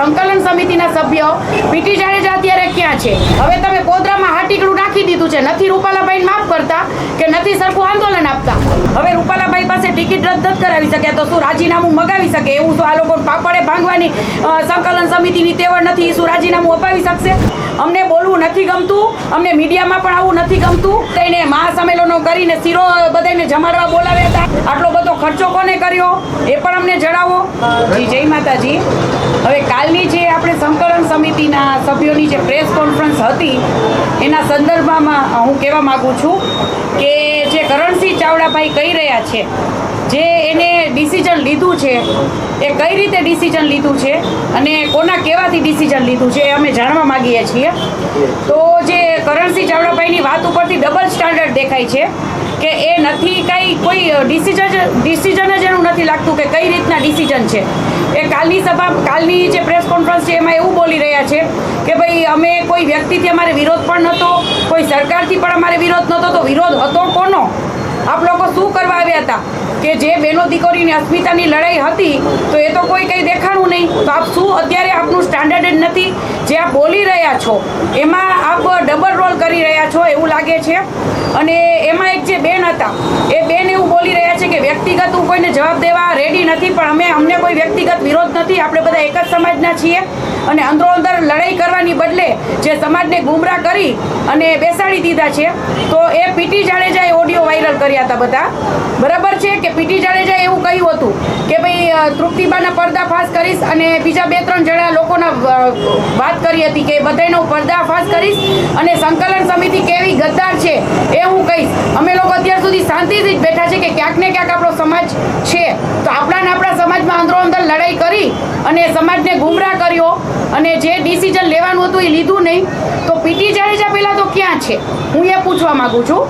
સંકલન સમિતિના સભ્ય પીટી જાડેજા અત્યારે ક્યાં છે? હવે તમે પોદરામાં હાટીકડું નાખી દીધું છે. નથી રૂપાલાભાઈ માફ કરતા કે નથી સરખું આંદોલન આપતા? હવે રૂપાલાભાઈ પાસે ટિકિટ રદ કરાવી શકે તો શું રાજીનામું મગાવી શકે? એવું શું આ લોકો પાપડે ભાંગવાની સંકલન સમિતિની તેવડ નથી? શું રાજીનામું અપાવી શકશે? અમને બોલવું નથી ગમતું. અમને મીડિયામાં પણ આવું નથી ગમતું. તેને મહાસંમેલનો કરીને શીરો બધાને જમાડવા બોલાવ્યા હતા. આટલો બધો ખર્ચો કોને કર્યો? એ પણ અમને જણાવો. જી, જય માતાજી. હવે કાલની જે આપણે સંકલન સમિતિના સભ્યોની જે પ્રેસ કોન્ફરન્સ હતી, એના સંદર્ભમાં હું કહેવા માગું છું કે જે કરણસિંહ ચાવડાભાઈ કહી રહ્યા છે, જે એને ડિસિઝન લીધું છે, એ કઈ રીતે ડિસિઝન લીધું છે અને કોના કહેવાથી ડિસિઝન લીધું છે એ અમે જાણવા માંગીએ છીએ. તો જે કરણસિંહ ચાવડાભાઈની વાત ઉપરથી ડબલ સ્ટાન્ડર્ડ દેખાય છે. કે એ નથી કંઈ, કોઈ ડિસિઝન ડિસિઝન જ એનું નથી લાગતું કે કઈ રીતના ડિસિઝન છે. એ કાલની સભા, કાલની જે પ્રેસ કોન્ફરન્સ છે એમાં એવું બોલી રહ્યા છે કે ભાઈ અમે કોઈ વ્યક્તિથી અમારે વિરોધ પણ નહોતો, કોઈ સરકારથી પણ અમારે વિરોધ નહોતો, તો વિરોધ હતો કોનો? આપ લોકો શું કરવા આવ્યા હતા? કે જે બેનો દીકરીની અસ્મિતાની લડાઈ હતી, તો એ તો કોઈ કંઈ દેખાણું નહીં. તો આપ શું અત્યારે આપનું સ્ટાન્ડર્ડ નથી? જે આપ બોલી રહ્યા છો, એમાં આપ ડબલ રોલ કરી રહ્યા છો એવું લાગે છે? અને એમાં એક જે બેન હતા, એ બેન એવું બોલી રહ્યા છે કે વ્યક્તિગત હું કોઈને જવાબ દેવા રેડી નથી, પણ અમે અમને કોઈ વ્યક્તિગત વિરોધ નથી. આપણે બધા એક જ સમાજના છીએ. અને અંદરો અંદર લડાઈ કરવાની બદલે જે સમાજને ગુમરાહ કરી અને બેસાડી દીધા છે, તો એ પીટી જાડેજાએ ઓડિયો વાયરલ કર્યા હતા બધા. બરાબર છે કે પીટી જાડેજાએ એવું કહ્યું હતું કે ભાઈ તૃપ્તિબાના પર્દાફાશ કરીશ અને બીજા બે ત્રણ જણા લોકોના વાત કરી હતી કે બધાનો પર્દાફાશ કરીશ અને સંકલન સમિતિ કેવી ગદ્દાર છે એ હું કહીશ. અમે લોકો અત્યાર સુધી શાંતિથી જ બેઠા છે કે ક્યાંક ને ક્યાંક આપણો સમાજ છે. તો આપણા સમાજમાં અંદરો અંદર લડાઈ કરી અને સમાજને ગુમરાહ કર્યો અને જે ડિસિઝન લેવાનું હતું એ લીધું નહીં. તો પીટી જાડેજા પહેલાં તો ક્યાં છે? હું એ પૂછવા માગું છું.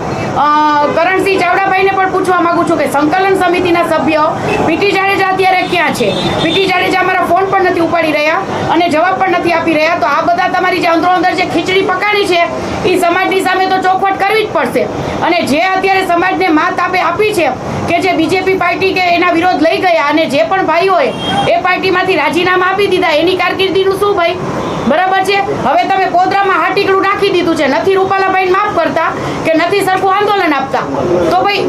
કરણસિંહ ચાવડાભાઈને પણ પૂછવા માંગુ છું કે સંકલન સમિતિના સભ્ય પીટી જાડેજા અત્યારે ક્યાં છે? પીટી જાડેજા અમારા ફોન પણ નથી ઉપાડી રહ્યા અને જવાબ પણ નથી આપી રહ્યા. તો આ બધા તમારી જે અંદરો અંદર જે ખીચડી પકાડી છે એ સમાજની સામે તો ચોખવટ કરવી જ પડશે. અને જે અત્યારે સમાજને માત આપે આપી છે, કે જે બીજેપી પાર્ટી કે એના વિરોધ લઈ ગયા અને જે પણ ભાઈઓએ એ પાર્ટીમાંથી રાજીનામા આપી દીધા, એની કારકિર્દીનું શું ભાઈ? બરાબર છે? હવે તમે કોદરામાં હાટીકડું નાખી દીધું છે. નથી રૂપાલાભાઈ માફ કરતા કે નથી સરખું આંદોલન આપતા. તો ભાઈ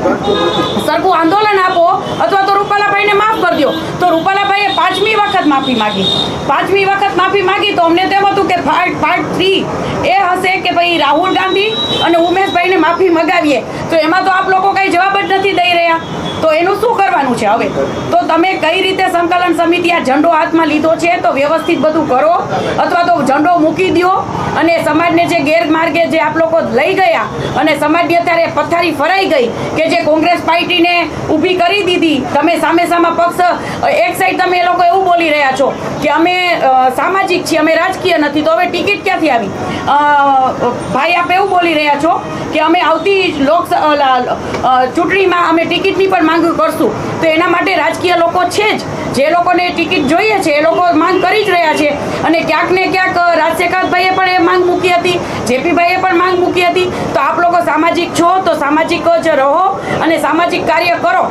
સરખું આંદોલન આપો અથવા તો રૂપાલાભાઈને માફ કરી દો. તો રૂપાલાભાઈએ પાંચમી વખત માફી માગી. પાંચમી વખત માફી માગી તો અમને તેમ હતું કે પાર્ટ પાર્ટ થ્રી એ હશે કે ભાઈ રાહુલ ગાંધી અને ઉમેશભાઈને માફી મગાવીએ. તો એમાં તો આપ લોકો કંઈ જવાબ જ નથી દઈ રહ્યા. તો એનું શું કરવાનું છે હવે? તો તમે કઈ રીતે સંકલન સમિતિ આ ઝંડો હાથમાં લીધો છે તો વ્યવસ્થિત બધું કરો અથવા તો ઝંડો મૂકી દો અને સમાજને જે ગેરમાર્ગે જે આપ લોકો લઈ ગયા અને સમાજની અત્યારે પથારી ફરાઈ ગઈ કે જે કોંગ્રેસ પાર્ટીને ઊભી કરી દીધી, તમે સામે સામા પક્ષ, એક સાઈડ તમે એ લોકો એવું બોલી રહ્યા છો કે અમે સામાજિક છીએ, અમે રાજકીય નથી, તો હવે ટિકિટ ક્યાંથી આવી? ભાઈ આપ એવું બોલી રહ્યા છો કે અમે આવતી લોક ચૂંટણીમાં અમે ટિકિટની પણ માંગ કરશું, તો એના માટે રાજકીય લોકો છે જ. જે લોકોને ટિકિટ જોઈએ છે, એ લોકો માંગ કરી જ રહ્યા છે. અને ક્યાંક ને ક્યાંક રાજશેખરભાઈએ પણ એ માંગ મૂકી હતી. જેપીભાઈએ પણ માંગ મૂકી હતી. તો આપ લોકો સામાજિક છો, તો સામાજિક જ રહો અને સામાજિક કાર્ય કરો.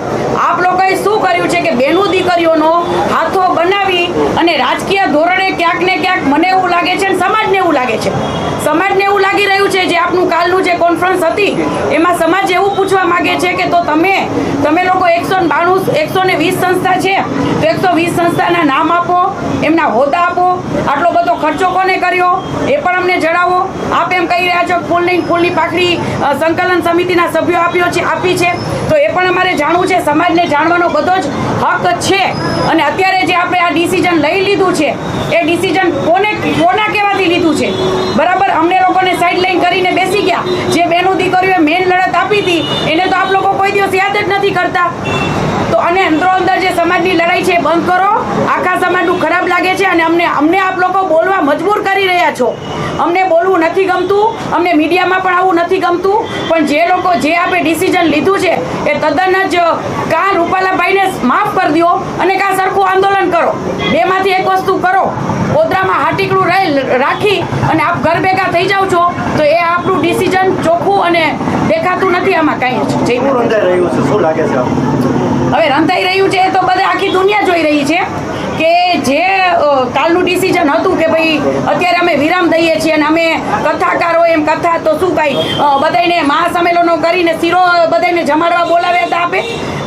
આપ લોકોએ શું કર્યું છે કે બેનું દીકરીઓનો હાથો બનાવી અને રાજકીય ધોરણે ક્યાંક ને ક્યાંક મને એવું લાગે છે સમાજને એવું લાગે છે. સમાજને એવું લાગી રહ્યું છે જે આપનું કાલનું જે કોન્ફરન્સ હતી, એમાં સમાજ એવું પૂછવા માંગે છે કે તો તમે તમે લોકો એકસો બાણું, એકસો ને વીસ સંસ્થા છે, તો એકસો વીસ સંસ્થાના નામ આપો, એમના હોદ્દા આપો, આટલો બધો ખર્ચો કોને કર્યો, એ પણ અમને જણાવો. આપ એમ કહી રહ્યા છો ફૂલની ફૂલની પાખડી સંકલન સમિતિના સભ્યો આપ્યો છે, આપી છે. તો એ પણ અમારે જાણવું છે, સમાજને જાણવાનો બધો જ હક છે. અને અત્યારે જે આપણે આ ડિસિઝન લઈ લીધું છે, એ ડિસિઝન કોને કોના કહેવાથી લીધું છે? બરાબર? અમને લોકોને સાઈડ લાઈન કરીને બેસી ગયા. જે બેનું દીકરીઓએ મેન લડત આપી હતી, એને તો આપ લોકો કોઈ દિવસ યાદ જ નથી કરતા. તો અને અંદરો અંદર જે સમાજની લડાઈ છે બંધ કરો. આખા સમાજનું ખરાબ લાગે છે અને અમને અમને આપ લોકો બોલવા મજબૂર કરી રહ્યા છો. અમને બોલવું નથી ગમતું અમને મીડિયામાં પણ આવું નથી ગમતું પણ જે લોકો જે આપણે ડિસિઝન લીધું છે એ તદ્દન જ કાં રૂપાલાભાઈને માફ કરી દો અને કાં સરખું આંદોલન કરો. બેમાંથી એક વસ્તુ કરો. પોદરામાં હાટીકડું રાખી અને આપ ઘર ભેગા થઈ જાઓ છો તો એ આપણું ડિસિઝન ચોખ્ખું અને દેખાતું નથી આમાં કાંઈ જય રહ્યું છે? શું લાગે છે હવે રંધાઈ રહ્યું છે એ તો બધે આખી દુનિયા જોઈ રહી છે કે જે કાલનું ડિસિઝન હતું કે ભાઈ અત્યારે અમે વિરામ દઈએ છીએ અને અમે કથાકારો એમ કથા, તો શું કાંઈ બધાને મહાસંમેલનો કરીને શીરો બધાને જમાડવા બોલાવ્યા હતા આપે?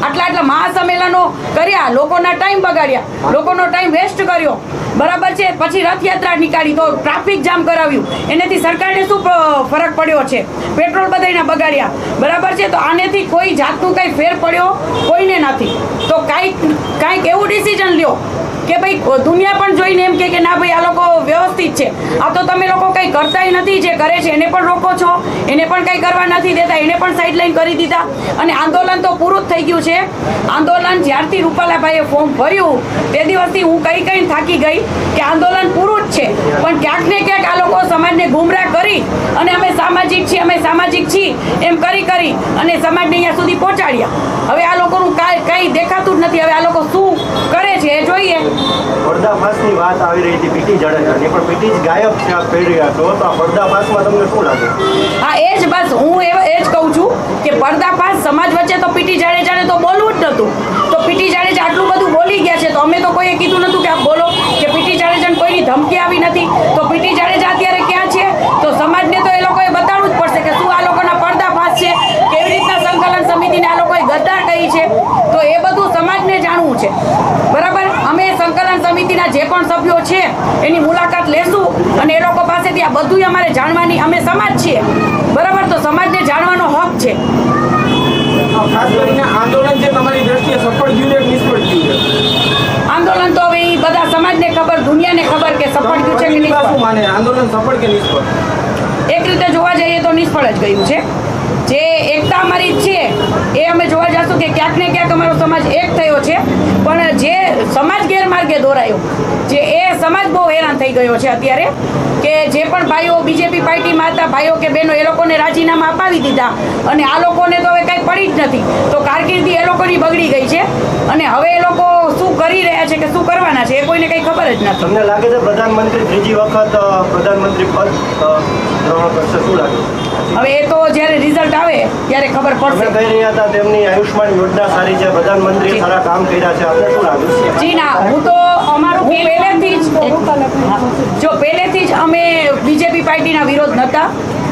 આટલા આટલા મહાસંમેલનો કર્યા, લોકોના ટાઈમ બગાડ્યા, લોકોનો ટાઈમ વેસ્ટ કર્યો. બરાબર છે? પછી રથયાત્રા નીકાળી તો ટ્રાફિક જામ કરાવ્યું. એનાથી સરકારને શું ફરક પડ્યો છે? પેટ્રોલ બધાને બગાડ્યા. બરાબર છે? તો આનેથી કોઈ જાતનું કંઈ ફેર પડ્યો? કોઈને નથી. તો કાંઈક કાંઈક એવું ડિસિઝન લ્યો. કે ભાઈ દુનિયા પણ જોઈને એમ કે ના ભાઈ, આ લોકો વ્યવસ્થિત છે. આ તો તમે લોકો કંઈ કરતા નથી જે કરે છે, એને પણ રોકો છો, એને પણ કંઈ કરવા નથી દેતા, એને પણ સાઇડલાઈન કરી દીધા. અને આંદોલન તો પૂરું જ થઈ ગયું છે. આંદોલન જ્યારથી રૂપાલાભાઈએ ફોર્મ ભર્યું, તે દિવસથી હું કઈ કઈ થાકી ગઈ કે આંદોલન પૂરું જ છે. પણ ક્યાંક ને ક્યાંક આ લોકો સમાજને ગુમરાહ કરી અને અમે સામાજિક છીએ, અમે સામાજિક છીએ, એમ કરી કરી અને સમાજને અહીંયા સુધી પહોંચાડ્યા. હવે આ લોકોનું કાંઈ દેખાતું જ નથી. હવે આ લોકો શું કરે છે એ જોઈએ. પર્દાફાશની વાત આવી રહી હતી પીટી જાડેજાની પણ પીટી જ ગાયબ છે આપ કહી રહ્યા છો. તો આ પર્દાફાશમાં તમને શું લાગે? હા એ જ બસ હું એ એ જ કહું છું કે પર્દાફાશ સમાજ વચ્ચે તો પીટી જાડેજાને તો બોલવું જ નહોતું. તો પીટી જાડેજા આટલું બધું બોલી ગયા છે તો અમે તો કોઈએ કીધું નહોતું કે આપ બોલો કે પીટી જાડેજાને કોઈની ધમકી આવી નથી. તો પીટી જાડેજા અત્યારે ક્યાં છે તો સમાજને તો એ લોકોએ બતાવવું જ પડશે કે શું આ લોકોના પર્દાફાશ છે કેવી રીતના સંકલન સમિતિને આ લોકોએ ગદ્દાર કહી છે તો એ બધું સમાજને જાણવું છે બરાબર અમે સંકલન સમિતિના જે પણ સભ્યો છે એની મુલાકાત લેશું અને એ લોકો પાસેથી આ બધું અમારે જાણવાની અમે સમાજ છીએ. બરાબર? તો સમાજને જાણવાનો હક છે. ખાસ કરીને આંદોલન છે તમારી દ્રષ્ટિએ સફળ ગયું છે નિષ્ફળ ગયું છે. આંદોલન તો હવે એ બધા સમાજને ખબર દુનિયાને ખબર કે સફળ ગયું છે કે નિષ્ફળ? માને? આંદોલન સફળ કે નિષ્ફળ? એક રીતે જોવા જઈએ તો નિષ્ફળ જ ગયું છે. એકતા અમારી છે એ અમે જોવા જશું કે ક્યાંક ને ક્યાંક અમારો સમાજ એક થયો છે. પણ જે સમાજ ગેરમાર્ગે દોરાયો જે એ સમાજ બહુ હેરાન થઈ ગયો છે અત્યારે કે જે પણ ભાઈઓ બીજેપી પાર્ટીમાં હતા ભાઈઓ કે બહેનો એ લોકોને રાજીનામા અપાવી દીધા. અને આ લોકોને તો હવે કંઈ પડી જ નથી. તો કારકિર્દી એ લોકોની બગડી ગઈ છે. અને હવે એ લોકો શું કરી રહ્યા છે કે શું કરવાના છે એ કોઈને કંઈ ખબર જ નથી. તમને લાગે છે પ્રધાનમંત્રી ત્રીજી વખત પ્રધાનમંત્રી પદ ગ્રહણ કરશે? શું લાગે હવે એ તો જ્યારે ત્યારે ખબર પડશે. કહી રહ્યા હતા તેમની આયુષ્માન યોજના સારી છે પ્રધાનમંત્રીએ સારા કામ કર્યા છે આપને શું લાગે છે જી ના હું તો અમારું પહેલેથી જ જો પહેલેથી જ અમે બીજેપી પાર્ટીના વિરોધ નહોતા.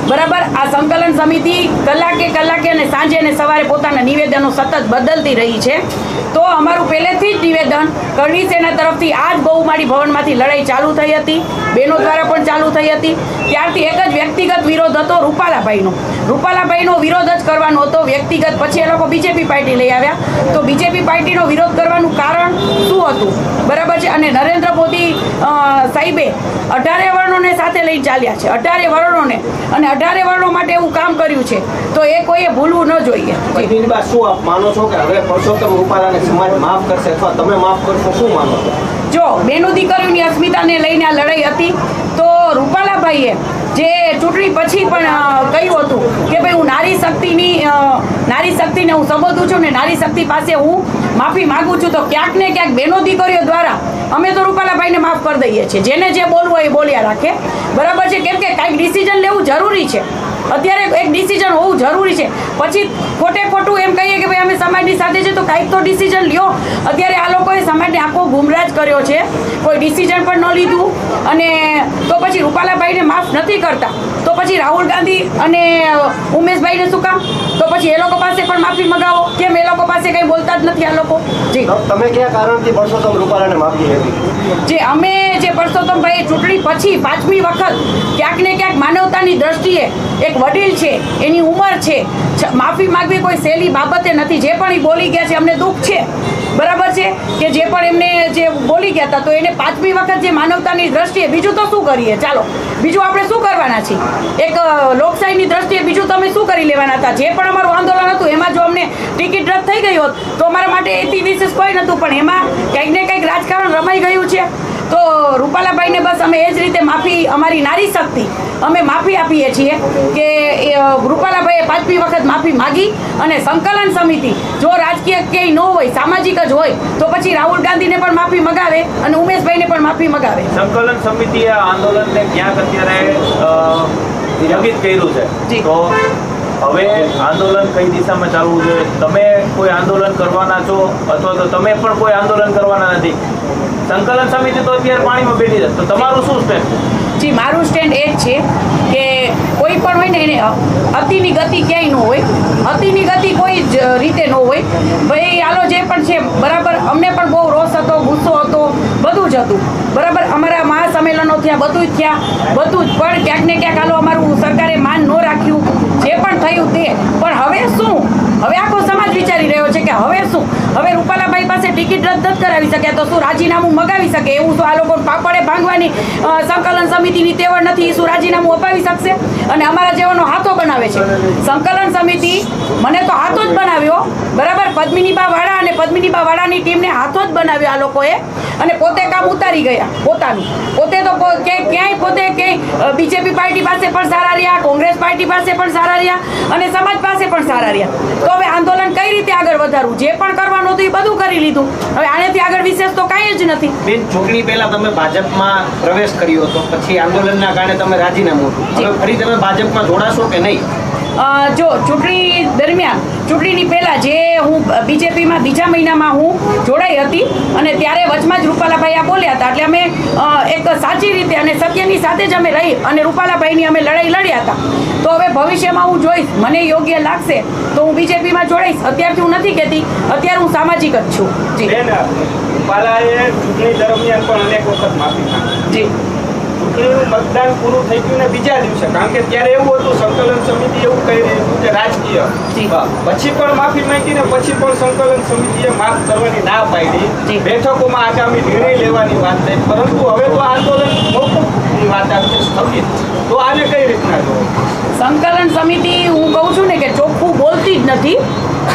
બરાબર? આ સંકલન સમિતિ કલાકે કલાકે અને સાંજે અને સવારે પોતાના નિવેદનો સતત બદલતી રહી છે. તો અમારું પહેલેથી જ નિવેદન કરણી સેના તરફથી આ જ બહુમાળી ભવનમાંથી લડાઈ ચાલુ થઈ હતી. બહેનો દ્વારા પણ ચાલુ થઈ હતી. ત્યારથી એક જ વ્યક્તિગત વિરોધ હતો રૂપાલાભાઈનો. રૂપાલાભાઈનો વિરોધ જ કરવાનો હતો. વ્યક્તિગત પછી એ લોકો બીજેપી પાર્ટી લઈ આવ્યા. તો બીજેપી પાર્ટીનો વિરોધ કરવાનું કારણ શું હતું? બરાબર છે? અને નરેન્દ્ર મોદી સાહેબે અઢારે વર્ણોને સાથે લઈ ચાલ્યા છે અઢારે વર્ણોને. અને અઢારે વર્ણો માટે એવું કામ કર્યું છે તો એ કોઈએ ભૂલવું ન જોઈએ. શું આપ માનો છો કે હવે પરસોત્તમ રૂપાલાને સમાજ માફ કરશે અથવા તમે માફ કરશો શું માનો છો? જો બેનો દીકરીઓની અસ્મિતાને લઈને આ લડાઈ હતી તો રૂપાલાભાઈએ ચૂંટણી પછી પણ કહ્યું હતું કે ભાઈ હું નારી શક્તિની નારી શક્તિને હું સંબોધું છું ને નારી શક્તિ પાસે હું માફી માગું છું, તો ક્યાંક ને ક્યાંક બહેનો દીકરીઓ દ્વારા અમે તો રૂપાલાભાઈને માફ કરી દઈએ છીએ. જેને જે બોલવું હોય એ બોલ્યા રાખે. બરાબર છે? કેમ કે કાંઈક ડિસિઝન લેવું જરૂરી છે. અત્યારે એક ડિસિઝન હોવું જરૂરી છે. પછી ખોટે ખોટું એમ કહીએ કે ભાઈ અમે સમાજની સાથે છે, તો કાંઈક તો ડિસિઝન લ્યો. અત્યારે આ લોકોએ સમાજને આખો ગુમરાજ કર્યો છે. કોઈ ડિસિઝન પણ ન લીધું. અને તો પછી રૂપાલાભાઈને માફ નથી કરતા. તો પછી રાહુલ ગાંધી અને ઉમેશભાઈને શું કામ? તો પછી એ લોકો પાસે પણ માફી મગાવો. કેમ એ લોકો પાસે કંઈ બોલતા જ નથી આ લોકો? જી. તમે કયા કારણથી પરસોત્તમ રૂપાલાને માફી જે અમે જે પરસોત્તમભાઈ ચૂંટણી પછી પાંચમી વખત ક્યાંક ને ક્યાંક માનવતાની દ્રષ્ટિએ એક વડીલ છે એની ઉંમર છે માફી માંગવી કોઈ સહેલી બાબતે નથી. જે પણ એ બોલી ગયા છે અમને દુઃખ છે. બરાબર છે? કે જે પણ એમને જે બોલી ગયા હતા, તો એને પાંચમી વખત જે માનવતાની દ્રષ્ટિએ બીજું તો શું કરીએ? ચાલો, બીજું આપણે શું કરવાના છીએ? એક લોકશાહીની દ્રષ્ટિએ બીજું તમે શું કરી લેવાના હતા? જે પણ અમારું આંદોલન હતું, એમાં જો અમને ટિકિટ રદ થઈ ગઈ હોત, તો અમારા માટે એથી વિશેષ કોઈ નહોતું, પણ એમાં કંઈક ને કંઈક રાજકારણ રમાઈ ગયું છે. તો રૂપાલાભાઈને બસ અમે એ જ રીતે માફી અમારી નારી શક્તિ અમે માફી આપીએ છીએ કે રૂપાલાભાઈએ પાંચમી વખત માફી માગી અને સંકલન સમિતિ જો રાજકીય ક્યાંય ન હોય સામાજિક જ હોય તો પછી રાહુલ ગાંધીને પણ માફી મગાવે અને ઉમેશભાઈને પણ માફી મગાવે. સંકલન સમિતિએ આંદોલનને ક્યાંક અત્યારે સ્થગિત કર્યું છે. તો હવે આંદોલન કઈ દિશામાં ચાલવું જોઈએ? તમે કોઈ આંદોલન કરવાના છો અથવા તો તમે પણ કોઈ આંદોલન કરવાના નથી? સંકલન સમિતિ તો અત્યારે પાણીમાં બેઠી છે. તો તમારું શું સ્ટેન્ડ જી, મારું સ્ટેન્ડ એ જ છે કે કોઈ પણ હોય ને એને અતિની ગતિ ક્યાંય ન હોય, અતિની ગતિ કોઈ જ રીતે ન હોય. ભાઈ, આલો જે પણ છે, બરાબર, અમને પણ બહુ રોષ હતો, ગુસ્સો હતો, બધું જ હતું. બરાબર, અમારા મહાસંમેલનો થયા, બધું જ થયા, બધું જ. પણ ક્યાંક ને ક્યાંક આલો અમારું સરકારે માન ન રાખ્યું જે પણ થયું તે પણ હવે શું હવે આખો સમાજ વિચારી રહ્યો છે કે હવે શું? હવે રૂપાલાભાઈ પાસે ટિકિટ રદ કરાવી શકે તો શું રાજીનામું મગાવી શકે? એવું શું આ લોકો પાપડે ભાંગવાની સંકલન સમિતિની તેવડ નથી? શું રાજીનામું અપાવી શકશે? અને અમારા જેવાનો હાથો બનાવે છે. સંકલન સમિતિ મને તો હાથો જ બનાવ્યો, બરાબર? પદ્મિનીબા વાળા અને પદ્મિનીબા વાળાની ટીમને હાથો જ બનાવ્યો આ લોકોએ. અને પોતે કામ ઉતારી ગયા, પોતાનું. પોતે તો કે- ક્યાંય પોતે કે બીજેપી પાર્ટી પાસે પણ સારા રહ્યા, કોંગ્રેસ પાર્ટી પાસે પણ સારા રહ્યા અને સમાજ પાસે પણ સારા રહ્યા. તો હવે આંદોલન કઈ રીતે આગળ વધારવું? જે પણ કરવાનું હતું એ બધું કરી લીધું. હવે આનેથી આગળ વિશેષ તો કાંઈ જ નથી. બેન, ચૂંટણી પહેલા તમે ભાજપમાં પ્રવેશ કર્યો હતો, પછી આંદોલનના કારણે તમે રાજીનામું હવે ફરી તમે ભાજપમાં જોડાશો કે નહીં? જો ચૂંટણી દરમિયાન ચૂંટણીની પહેલાં જે હું બીજેપીમાં બીજા મહિનામાં હું જોડાઈ હતી અને ત્યારે વચમાં જ રૂપાલાભાઈ આ બોલ્યા હતા. એટલે અમે એક સાચી રીતે અને સત્યની સાથે જ અમે રહી અને રૂપાલાભાઈની અમે લડાઈ લડ્યા હતા. તો હવે ભવિષ્યમાં હું જોઈશ મને યોગ્ય લાગશે તો હું બીજેપીમાં જોડાઈશ. અત્યારથી હું નથી કહેતી અત્યારે હું સામાજિક જ છું. જી. રૂપાલાએ ચૂંટણી દરમિયાન પણ અનેક વખત માફી જી. ચૂંટણીનું મતદાન પૂરું થઈ ગયું ને બીજા દિવસે. કારણ કે ત્યારે એવું હતું સંકલન સમિતિ એવું કહી રહ્યું હતું કે રાજકીય. પછી પણ માફી માંગી ને પછી પણ સંકલન સમિતિએ માફ કરવાની ના. પાડી. બેઠકોમાં આગામી નિર્ણય લેવાની વાત થઈ. પરંતુ હવે તો આંદોલન મોકૂફની વાત આવી છે સ્થગિત તો આને કઈ રીતના જોવો? સંકલન સમિતિ હું કહું છું ને કે ચોખ્ખું બોલતી જ નથી.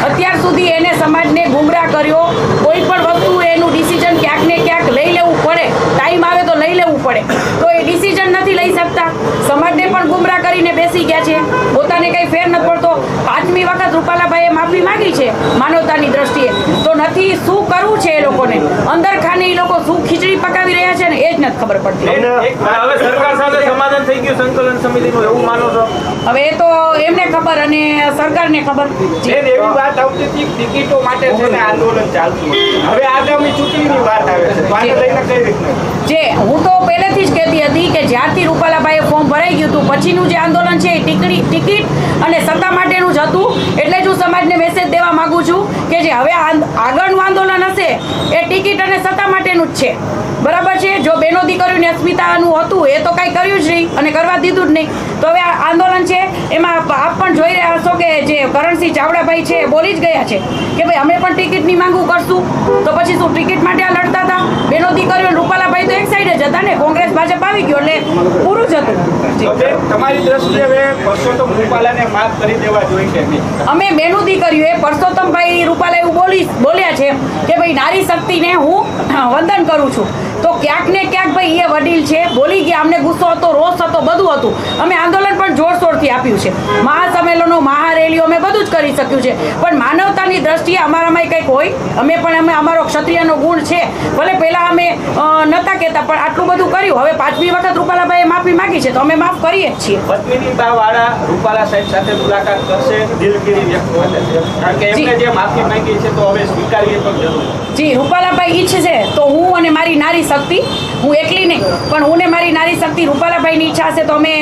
અત્યાર સુધી એને સમાજને ગુમરાહ કર્યો. કોઈ પણ વસ્તુ એનું ડિસિઝન ક્યાંક ને ક્યાંક લઈ લેવું પડે. ટાઈમ આવે તો લઈ લેવું પડે. તો એ ડિસિઝન નથી લઈ શકતા. સમાજને પણ ગુમરાહ કરીને બેસી ગયા છે. પોતાને કંઈ ફેર નથી પડતો. પાંચમી વખત રૂપાલાભાઈએ માફી માંગી છે માનવતાની દ્રષ્ટિએ. તો નથી શું કરવું છે એ લોકોને? અંદર ખાને એ લોકો શું ખીચડી પકાવી રહ્યા છે ને એ જ નથી ખબર પડતી. હવે સરકાર સાથે સમાધાન થઈ ગયું સંકલન સમિતિનું એવું માનો છો? હવે એ તો એમને ખબર અને સરકારને ખબર. હું તો પહેલેથી જ કહેતી હતી કે જ્યારથી રૂપાલાભાઈએ ફોર્મ ભરાઈ ગયું હતું, પછીનું જે આંદોલન છે ટિકિટ અને સત્તા માટેનું જ હતું. એટલે જ હું સમાજને મેસેજ દેવા માંગુ છું કે જે હવે આગળનું આંદોલન હશે, એ ટિકિટ અને સત્તા માટેનું જ છે. બરાબર? દીકરીઓની અસ્મિતાનું હતું એ તો કાંઈ કર્યું જ નહીં અને કરવા દીધું જ નહીં. તો હવે આ આંદોલન છે એમાં આપ પણ જોઈ રહ્યા હશો કે જે કરણસિંહ ચાવડાભાઈ છે બોલી જ ગયા છે કે ભાઈ અમે પણ ટિકિટની માંગુ કરશું. તો પછી શું ટિકિટ માટે આ લડતા હતા? બેનો દીકરીઓ રૂપાલાભાઈ તો એક સાઈડ જ હતા ને? કોંગ્રેસ ભાજપ આવી ગયો એટલે પૂરું જ હતું. તમારી દ્રષ્ટિએ હવે પરસોત્તમ રૂપાલાને માફ કરી દેવા જોઈએ અમે બેનું દીકરીઓએ પરસોત્તમભાઈ રૂપાલા એવું બોલી બોલ્યા છે કે ભાઈ નારી શક્તિને હું વંદન કરું છું. તો ક્યાંક ને ક્યાંક ભાઈ એ વડીલ છે બોલી ગયા અમને ગુસ્સો હતો રોષ હતો બધું હતું. અમે આંદોલન પણ જોરશોરથી આપ્યું છે. મહાસંમેલનો મહારેલીઓ અમે બધું જ કરી શક્યું છે. પણ માનવતાની દ્રષ્ટિએ અમારામાં કંઈક હોય? અમે પણ અમે અમારો ક્ષત્રિયનો ગુણ છે. ભલે પહેલાં અમે નહોતા કહેતા પણ આટલું બધું કર્યું. હવે પાંચમી વખત રૂપાલાભાઈએ માફી માગી છે તો અમે માફ કરીએ જ છીએ. પત્નીની રૂપાલા સાહેબ સાથે મુલાકાત કરશે દિલગીરી વ્યક્ત કરે કારણ કે એમને જી. જે માફી માંગી છે તો હવે સ્વીકારવી પણ જરૂર. જી રૂપાલાભાઈ ઈચ્છે તો હું અને મારી નારી શક્તિ હું એકલી નહીં પણ હું ને મારી નારી શક્તિ રૂપાલાભાઈની ઈચ્છા હશે તો અમે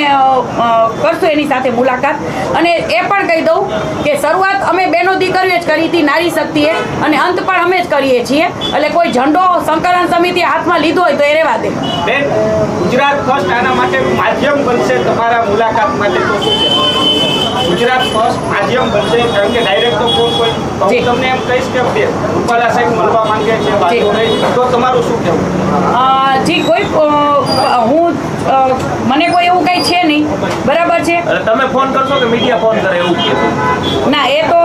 કરશું એની સાથે મુલાકાત. અને એ પણ કહી દઉં કે શરૂઆત અમે બેનો દીકરીઓ જ કરી હતી નારી શક્તિએ અને અંત પણ અમે જ કરીએ છીએ. એટલે કોઈ ઝંડો સંકલન સમિતિ હાથમાં લીધો હોય તો એ રહેવા દે. ગુજરાત ફર્સ્ટ આના માટે માધ્યમ બનશે તમારા મુલાકાત માટે છે? ગુજરાત ફર્સ્ટ માધ્યમ બનશે કારણ કે ડાયરેક્ટ તો કોણ કોઈ તમને એમ કહીશ કે રૂપાલા સાહેબ મળવા માંગે છે તો તમારું શું કહેવું? જી કોઈ હું મને કોઈ એવું કંઈ છે નહીં. બરાબર છે? તમે ફોન કરશો કે મીડિયા ફોન કરે એવું ના એ તો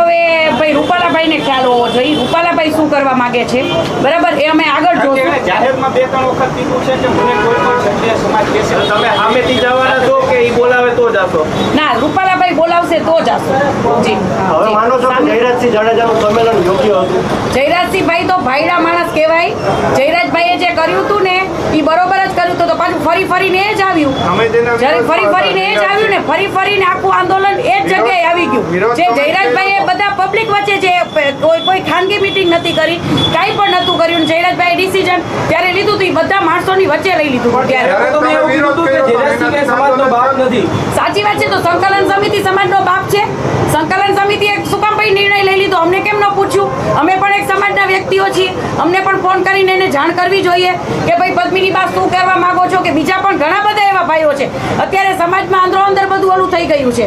ભાઈ રૂપાલાભાઈને ખ્યાલ હોવો જોઈએ. રૂપાલાભાઈ શું કરવા માંગે છે? બરાબર? એ અમે આગળ જોશું. જાહેરમાં બે ત્રણ વખત કીધું છે કે મને કોઈ પણ ક્ષત્રિય સમાજ કહેશે તમે સામેથી જવાના છો કે એ બોલાવે તો જાશો ના રૂપાલાભાઈ બોલાવશે તો જ જી. હવે માનો છો કે જયરાજસિંહ જાડેજાનું સંમેલન યોગ્ય હતું? જયરાજસિંહભાઈ તો ભાઈડા માણસ કહેવાય. જયરાજભાઈએ જે કર્યું હતું ને એ બરોબર જ કર્યું તો. તો પાછું ફરી ફરીને એ જ આવ્યું. અમે જ્યારે ફરી ફરીને એ જ આવ્યું ને ફરી ફરીને આખું આંદોલન એ જ જગ્યાએ આવી ગયું. જે તો જયરાજભાઈ એ બધા પબ્લિક વચ્ચે જે કોઈ કોઈ ખાનગી મિટિંગ નથી કરી કાંઈ પણ નહોતું કર્યું. જયરાજભાઈ ડિસિઝન ત્યારે લીધું હતું એ બધા માણસોની વચ્ચે લઈ લીધું. ત્યારે સાચી વાત છે તો સંકલન સમિતિ સમાજનો બાપ છે. સંકલન સમિતિ એક શું કામ ભાઈ નિર્ણય લઈ લીધો. અમને કેમ ન પૂછ્યું? અમે પણ એક સમાજના વ્યક્તિઓ છીએ. અમને પણ ફોન કરીને એને જાણ કરવી જોઈએ કે ભાઈ પદ્મિની બા શું કરવા માંગો છો કે બીજા પણ ઘણા બધા એવા ભાઈઓ છે. અત્યારે સમાજમાં અંદરો અંદર બધું ઓલું થઈ ગયું છે.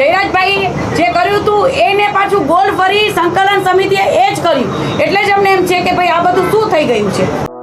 જયરાજભાઈ જે કર્યું હતું એને પાછું ગોલ ફરી સંકલન સમિતિએ એ જ કર્યું. એટલે જ અમને એમ છે કે ભાઈ આ બધું શું થઈ ગયું છે?